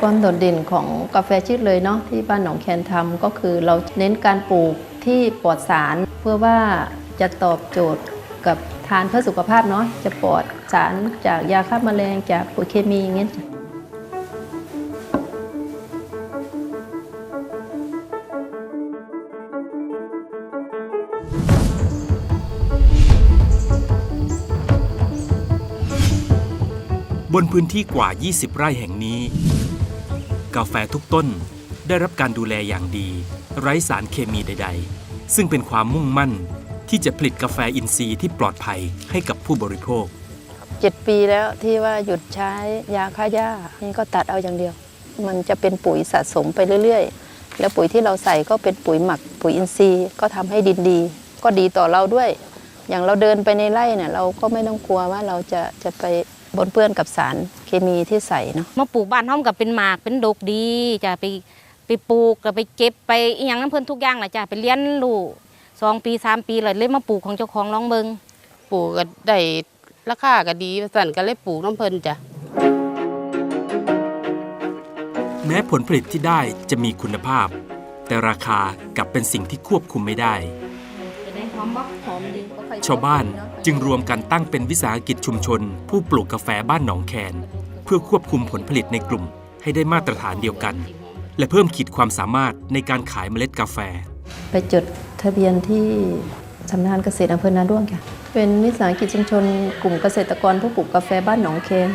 ความโดดเด่นของกาแฟชืดเลยเนาะที่บ้านหนองแคนทำก็คือเราเน้นการปลูกที่ปลอดสาร เพื่อว่าจะตอบโจทย์กับทานเพื่อสุขภาพเนาะจะปลอดสารจากยาฆ่าแมลงจากปุ๋ยเคมีอย่างเงี้ยบนพื้นที่กว่า 20 ไร่แห่งนี้ กาแฟทุกต้น ได้รับการดูแลอย่างดี ไร้สารเคมีใด ๆ ซึ่งเป็นความมุ่งมั่นที่จะผลิตกาแฟอินทรีย์ที่ปลอดภัยให้กับผู้บริโภคเจ็ดปีแล้วที่ว่าหยุดใช้ยาฆ่าหญ้านี่ก็ตัดเอาอย่างเดียว มันจะเป็นปุ๋ยสะสมไปเรื่อยๆ แล้วปุ๋ยที่เราใส่ก็เป็นปุ๋ยหมัก ปุ๋ยอินทรีย์ก็ทำให้ดินดี ก็ดีต่อเราด้วย อย่างเราเดินไปในไร่เนี่ยเราก็ไม่ต้องกลัวว่าเราจะจะไป บนเปื้อนกับสารเคมีที่ใส่เนาะมาปลูกบ้านห้อมกับเป็นหมากเป็นดกดีจะไปไปปลูกก็ไปเก็บไปอหย่างน้ำเพิ่นทุกอย่างแหละจ้ะไปเลี้ยนลูกสองปีสามปีเลยเลยมาปลูกของเจ้าของลองเบิงปลูกก็ได้ราคาก็ดีสั่นก็เลยปลูกน้ำเพิ่นจ้ะแม้ผลผลิตที่ได้จะมีคุณภาพ แต่ราคากลับเป็นสิ่งที่ควบคุมไม่ได้ ชาวบ้านจึงรวมกันตั้งเป็นวิสาหกิจชุมชน ผู้ปลูกกาแฟบ้านหนองแคน เพื่อควบคุมผลผลิตในกลุ่มให้ได้มาตรฐานเดียวกัน และเพิ่มขีดความสามารถในการขายเมล็ดกาแฟ ไปจดทะเบียนที่สำนักงานเกษตรอำเภอนาด้วงค่ะ เป็นวิสาหกิจชุมชน กลุ่มเกษตรกรผู้ปลูกกาแฟบ้านหนองเคน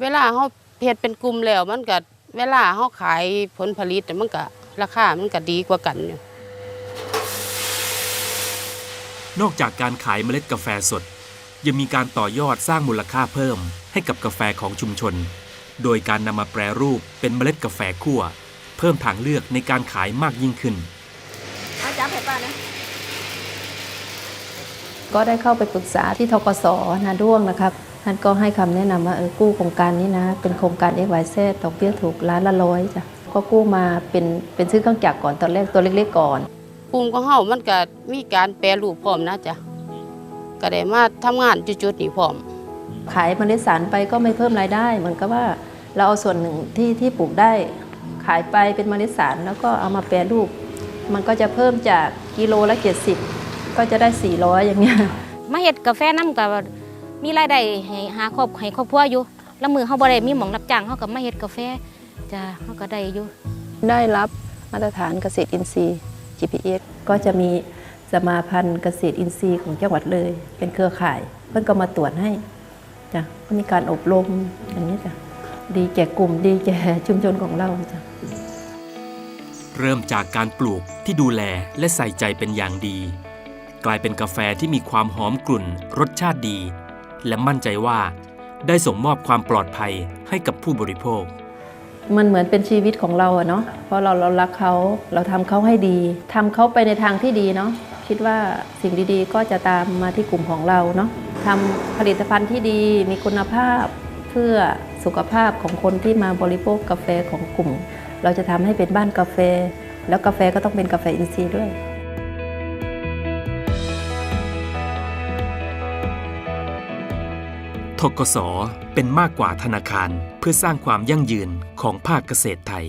เวลาเฮาเฮ็ดเป็นกลุ่มแล้วมันก็เวลาเฮาขายผลผลิตน่ะมันก็ราคามันก็ดีกว่ากันอยู่ นอกจากการขายเมล็ดกาแฟสด ยังมีการต่อยอดสร้างมูลค่าเพิ่มให้กับกาแฟของชุมชน โดยการนำมาแปรรูปเป็นเมล็ดกาแฟคั่ว เพิ่มทางเลือกในการขายมากยิ่งขึ้น อาจารย์ให้ป้านะก็ได้เข้าไปปรึกษาที่ทกศนาด้วงนะครับท่านก็ให้คำแนะนำว่าเออกู้โครงการนี้นะ เป็นโครงการ x y z ดอกเบี้ยถูกล้านละร้อยจ้ะก็กู้มาเป็นเป็นซื้อเครื่องจักรก่อนตอนแรกตัวเล็กๆก่อน กลุ่มของเฮามันก็มีการแปรรูปพร้อมนะจ้ะก็ได้มาทำงานจุดๆนี้พร้อม ขายเมล็ดสารไปก็ไม่เพิ่มรายได้ เหมือนกับว่าเราเอาส่วนหนึ่งที่ที่ปลูกได้ ขายไปเป็นเมล็ดสารแล้วก็เอามาแปรรูป มันก็จะเพิ่มจากกิโลละเจ็ดสิบก็จะได้400อย่างเงี้ยมาเฮ็ดกาแฟน้ำกับมีรายได้ให้หาครอบให้ครอบครัวอยู่แล้วมือเฮาบ่ได้มีหมองรับจ้างเฮาก็มาเฮ็ดกาแฟจ้ะเฮาก็ได้อยู่ได้รับมาตรฐานเกษตรอินทรีย์ GPS ก็จะมีสมาพันธ์เกษตรอินทรีย์ของจังหวัดเลย เป็นเครือข่าย เพิ่อนก็มาตรวจให้จ้ะก็มีการอบรมอย่างนี้จ้ะดีแก่กลุ่มดีแก่ชุมชนของเราจ้ะเริ่มจากการปลูกที่ดูแลและใส่ใจเป็นอย่างดี กลายเป็นกาแฟที่มีความหอมกลุ่น รสชาติดี และมั่นใจว่า ได้ส่งมอบความปลอดภัยให้กับผู้บริโภค มันเหมือนเป็นชีวิตของเราอะเนาะเพราะเราเรารักเขาเราทำเขาให้ดีทำเขาไปในทางที่ดีเนาะคิดว่าสิ่งดีๆ ก็จะตามมาที่กลุ่มของเราเนาะทำผลิตภัณฑ์ที่ดีมีคุณภาพเพื่อสุขภาพของคนที่มาบริโภคกาแฟของกลุ่ม เราจะทำให้เป็นบ้านกาแฟ แล้วกาแฟก็ต้องเป็นกาแฟอินทรีย์ด้วย ทกสเป็นมากกว่าธนาคารเพื่อสร้างความยั่งยืนของภาคเกษตรไทย